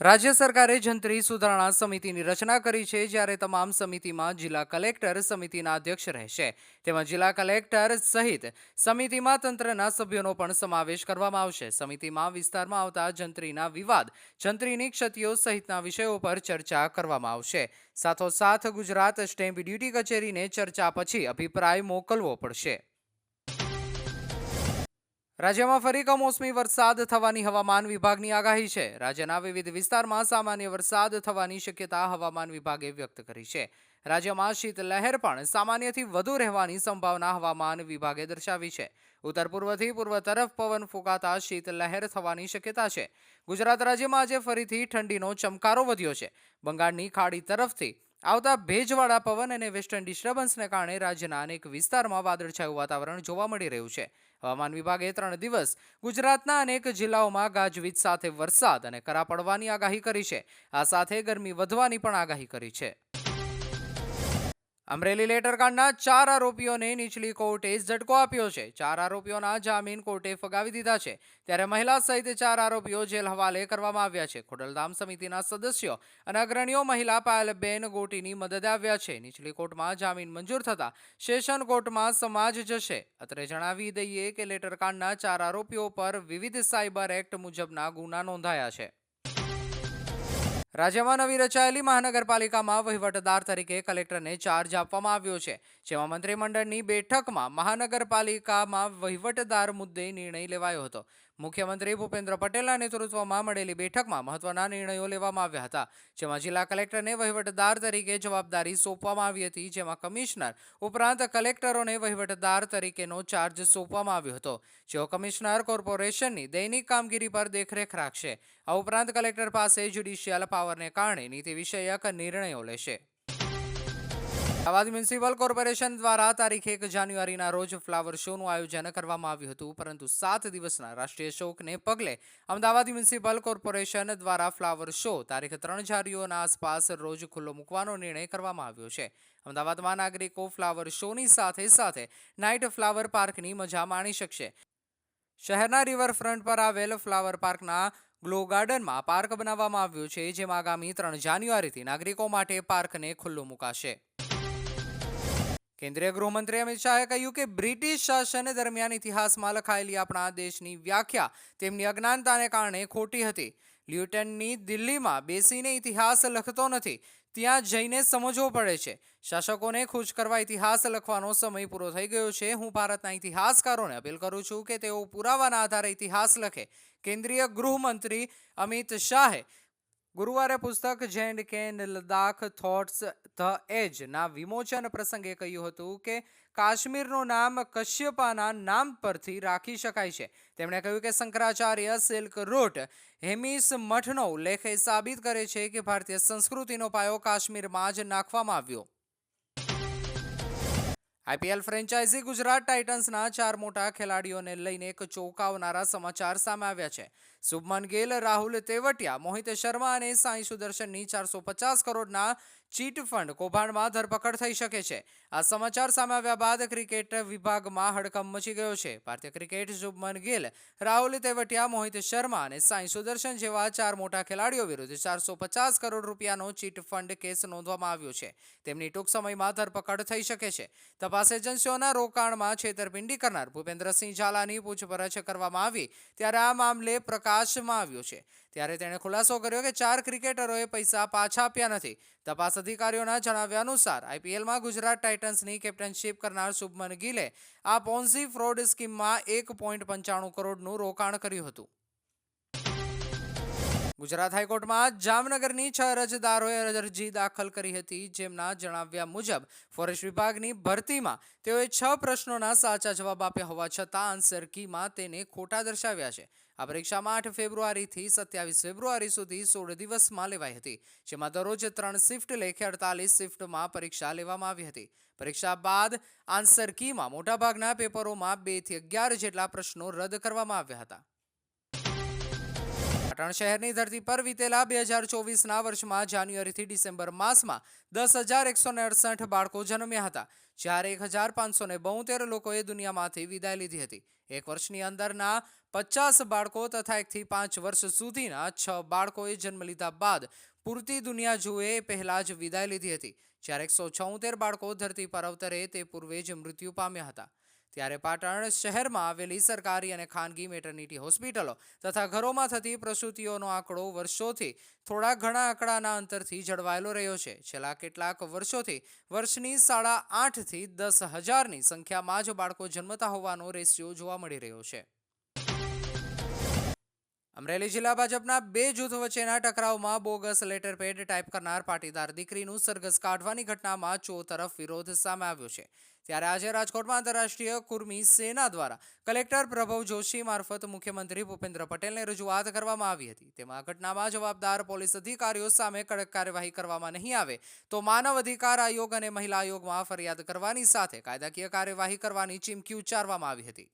રાજ્ય સરકારે જંત્રી સુધારણા સમિતિની રચના કરી છે, જ્યારે તમામ સમિતિમાં જિલ્લા કલેક્ટર સમિતિના અધ્યક્ષ રહેશે. તેમાં જિલ્લા કલેક્ટર સહિત સમિતિમાં તંત્રના સભ્યોનો પણ સમાવેશ કરવામાં આવશે. સમિતિમાં વિસ્તારમાં આવતા જંત્રીના વિવાદ, જંત્રીની ક્ષતિઓ સહિતના વિષયો પર ચર્ચા કરવામાં આવશે. સાથોસાથ ગુજરાત સ્ટેમ્પ ડ્યુટી કચેરીને ચર્ચા પછી અભિપ્રાય મોકલવો પડશે. રાજ્યમાં ફરી કમોસમી વરસાદ થવાની હવામાન વિભાગની આગાહી છે. રાજ્યના વિવિધ વિસ્તારમાં સામાન્ય વરસાદ થવાની શક્યતા હવામાન વિભાગે વ્યક્ત કરી છે. રાજ્યમાં શીતલહેર પણ સામાન્યથી વધુ રહેવાની સંભાવના હવામાન વિભાગે દર્શાવી છે. ઉત્તર પૂર્વથી પૂર્વ તરફ પવન ફૂંકાતા શીતલહેર થવાની શક્યતા છે. ગુજરાત રાજ્યમાં આજે ફરીથી ઠંડીનો ચમકારો વધ્યો છે. બંગાળની ખાડી તરફથી આવતા ભેજવાળા પવન અને વેસ્ટર્ન ડિસ્ટર્બન્સને કારણે રાજ્યના અનેક વિસ્તારમાં વાદળછાયું વાતાવરણ જોવા મળી રહ્યું છે. હવામાન વિભાગે ત્રણ દિવસ ગુજરાતના અનેક જિલ્લાઓમાં ગાજવીજ સાથે વરસાદ અને કરા પડવાની આગાહી કરી છે. આ સાથે ગરમી વધવાની પણ આગાહી કરી છે. અમરેલી લેટરકાંડના ચાર આરોપીઓને નીચલી કોર્ટે ઝટકો આપ્યો છે. ચાર આરોપીઓના જામીન કોર્ટે ફગાવી દીધા છે. ત્યારે મહિલા સહિત ચાર આરોપીઓ જેલ હવાલે કરવામાં આવ્યા છે. ખોડલધામ સમિતિના સદસ્યો અને અગ્રણીઓ મહિલા પાયલબેન ગોટીની મદદે આવ્યા છે. નીચલી કોર્ટમાં જામીન મંજૂર થતા સેશન કોર્ટમાં સમાજ જશે. અત્રે જણાવી દઈએ કે લેટરકાંડના ચાર આરોપીઓ પર વિવિધ સાયબર એક્ટ મુજબના ગુના નોંધાયા છે. રાજ્યમાં નવી રચાયેલી મહાનગરપાલિકામાં વહીવટદાર તરીકે કલેક્ટરને ચાર્જ આપવામાં આવ્યો છે. જેમાં મંત્રીમંડળની બેઠકમાં મહાનગરપાલિકામાં વહીવટદાર મુદ્દે નિર્ણય લેવાયો હતો. મુખ્યમંત્રી ભૂપેન્દ્ર પટેલના નેતૃત્વમાં મળેલી બેઠકમાં મહત્વના નિર્ણયો લેવામાં આવ્યા હતા, જેમાં જિલ્લા કલેક્ટરને વહીવટદાર તરીકે જવાબદારી સોંપવામાં આવી હતી, જેમાં કમિશનર ઉપરાંત કલેક્ટરોને વહીવટદાર તરીકેનો ચાર્જ સોંપવામાં આવ્યો હતો, જેઓ કમિશનર કોર્પોરેશનની દૈનિક કામગીરી પર દેખરેખ રાખશે. આ ઉપરાંત કલેક્ટર પાસે જ્યુડિશિયલ પાવરને કારણે નીતિ વિષયક નિર્ણયો લેશે. અમદાવાદ મ્યુનિસિપલ કોર્પોરેશન દ્વારા તારીખ એક જાન્યુઆરીના રોજ ફ્લાવર શોનું આયોજન કરવામાં આવ્યું હતું, પરંતુ સાત દિવસના રાષ્ટ્રીય શોકને પગલે અમદાવાદ મ્યુનિસિપલ કોર્પોરેશન દ્વારા ફ્લાવર શો તારીખ ત્રણ જાન્યુઆરીના આસપાસ રોજ ખુલ્લો મૂકવાનો નિર્ણય કરવામાં આવ્યો છે. અમદાવાદમાં નાગરિકો ફ્લાવર શોની સાથે સાથે નાઇટ ફ્લાવર પાર્કની મજા માણી શકશે. શહેરના રિવરફ્રન્ટ પર આવેલ ફ્લાવર પાર્કના ગ્લો ગાર્ડનમાં પાર્ક બનાવવામાં આવ્યો છે, જેમાં આગામી ત્રણ જાન્યુઆરીથી નાગરિકો માટે પાર્કને ખુલ્લું મુકાશે. કેન્દ્રીય ગૃહમંત્રી અમિત શાહે કહ્યું કે બ્રિટિશ શાસન દરમિયાન ઇતિહાસમાં લખાયેલી આપણા દેશની વ્યાખ્યા તેમની અજ્ઞાનતાને કારણે ખોટી હતી. લ્યુટનની દિલ્હીમાં બેસીને ઇતિહાસ લખતો નથી, ત્યાં જઈને સમજવો પડે છે. શાસકોને ખુશ કરવા ઇતિહાસ લખવાનો સમય પૂરો થઈ ગયો છે. હું ભારતના ઇતિહાસકારોને અપીલ કરું છું કે તેઓ પુરાવાના આધારે ઇતિહાસ લખે. કેન્દ્રીય ગૃહમંત્રી અમિત શાહે ગુરુવારે પુસ્તક J and K and Ladakh thoughts the age ના વિમોચન પ્રસંગે કહ્યું હતું કે કાશ્મીરનું નામ કશ્યપાના નામ પરથી રાખી શકાય છે. તેમણે કહ્યું કે શંકરાચાર્ય સિલ્ક રૂટ હેમિસ મઠનો ઉલ્લેખ એ સાબિત કરે છે કે ભારતીય સંસ્કૃતિનો પાયો કાશ્મીરમાં જ નાખવામાં આવ્યો. આઈપીએલ ફ્રેન્ચાઇઝી ગુજરાત ટાઇટન્સના ચાર મોટા ખેલાડીઓને લઈને એક ચોંકાવનારા સમાચાર સામે આવ્યા છે. શુભમન ગિલ, રાહુલ તેવટિયા, મોહિત શર્મા અને સાંઈ સુદર્શનની ચારસો પચાસ કરોડના ચીટ ફંડ કૌભાંડમાં ધરપકડ થઈ શકે છે. આ સમાચાર સામે આવ્યા બાદ ક્રિકેટ વિભાગમાં હડકંપ મચી ગયો છે. ભારતીય ક્રિકેટ શુભમન ગિલ, રાહુલ તેવટિયા, મોહિત શર્મા અને સાંઈ સુદર્શન જેવા ચાર મોટા ખેલાડીઓ વિરુદ્ધ ચારસો પચાસ કરોડ રૂપિયાનો ચીટ ફંડ કેસ નોંધવામાં આવ્યો છે. તેમની ટૂંક સમયમાં ધરપકડ થઈ શકે છે. તપાસ એજન્સીઓના રોકાણમાં છેતરપિંડી કરનાર ભૂપેન્દ્રસિંહ ઝાલાની પૂછપરછ કરવામાં આવી, ત્યારે આ મામલે પ્રકાશમાં આવ્યો છે. ત્યારે તેણે ખુલાસો કર્યો કે ચાર ક્રિકેટરોએ પૈસા પાછા આપ્યા નથી. તપાસ અધિકારીઓના જણાવ્યા અનુસાર, આઈપીએલમાં ગુજરાત ટાઇટન્સની કેપ્ટનશીપ કરનાર શુભમન ગિલે આ પોન્સી ફ્રોડ સ્કીમમાં એક પોઈન્ટ પંચાણું કરોડનું રોકાણ કર્યું હતું. ગુજરાત હાઈકોર્ટમાં જામનગરની છ અરજદારોએ અરજી દાખલ કરી હતી, જેમના જણાવ્યા મુજબ ફોરેસ્ટ વિભાગની ભરતીમાં તેઓએ છ પ્રશ્નોના સાચા જવાબ આપ્યા હોવા છતાં આન્સર કીમાં તેને ખોટા દર્શાવ્યા છે. આ પરીક્ષામાં આઠ ફેબ્રુઆરીથી સત્યાવીસ ફેબ્રુઆરી સુધી સોળ દિવસમાં લેવાઈ હતી, જેમાં દરરોજ ત્રણ શિફ્ટ લેખે અડતાલીસ શિફ્ટમાં પરીક્ષા લેવામાં આવી હતી. પરીક્ષા બાદ આન્સર કીમાં મોટાભાગના પેપરોમાં બેથી અગિયાર જેટલા પ્રશ્નો રદ કરવામાં આવ્યા હતા. પાટણ શહેરની ધરતી પર વીતેલા બે હજાર ચોવીસના વર્ષમાં જાન્યુઆરીથી ડિસેમ્બર માસમાં દસ હજાર એકસો ને અડસઠ બાળકો જન્મ્યા હતા. જ્યારે એક હજાર પાંચસો ને બોતેર લોકોએ દુનિયામાંથી વિદાય લીધી હતી. એક વર્ષની અંદરના પચાસ બાળકો તથા એકથી પાંચ વર્ષ સુધીના છ બાળકોએ જન્મ લીધા બાદ પૂરતી દુનિયા જુએ પહેલાં જ વિદાય લીધી હતી. જ્યારે એકસો બાળકો ધરતી પર અવતરે તે પૂર્વે જ મૃત્યુ પામ્યા હતા. ત્યારે પાટણ શહેરમાં આવેલી સરકારી અને ખાનગી મેટર્નિટી હોસ્પિટલો તથા ઘરોમાં થતી પ્રસૂતિઓનો આંકડો વર્ષોથી થોડા ઘણા આંકડાના અંતરથી જળવાયેલો રહ્યો છે. છેલ્લા કેટલાક વર્ષોથી વર્ષની સાડા આઠથી દસ હજારની સંખ્યામાં જ બાળકો જન્મતા હોવાનો રેશિયો જોવા મળી રહ્યો છે. અમરેલી જિલ્લા ભાજપના બે જૂથ વચ્ચેના ટકરાવમાં બોગસ લેટર પેડ ટાઈપ કરનાર પાટીદાર દીકરીનું સરઘસ કાઢવાની ઘટનામાં ચો તરફ વિરોધ સામે આવ્યો છે. ત્યારે આજે રાજકોટમાં આંતરરાષ્ટ્રીય કુર્મી સેના દ્વારા કલેક્ટર પ્રભવ જોશી મારફત મુખ્યમંત્રી ભૂપેન્દ્ર પટેલને રજૂઆત કરવામાં આવી હતી. તેમાં ઘટનામાં જવાબદાર પોલીસ અધિકારીઓ સામે કડક કાર્યવાહી કરવામાં નહીં આવે તો માનવ અધિકાર આયોગ અને મહિલા આયોગમાં ફરિયાદ કરવાની સાથે કાયદાકીય કાર્યવાહી કરવાની ચીમકી ઉચ્ચારવામાં આવી હતી.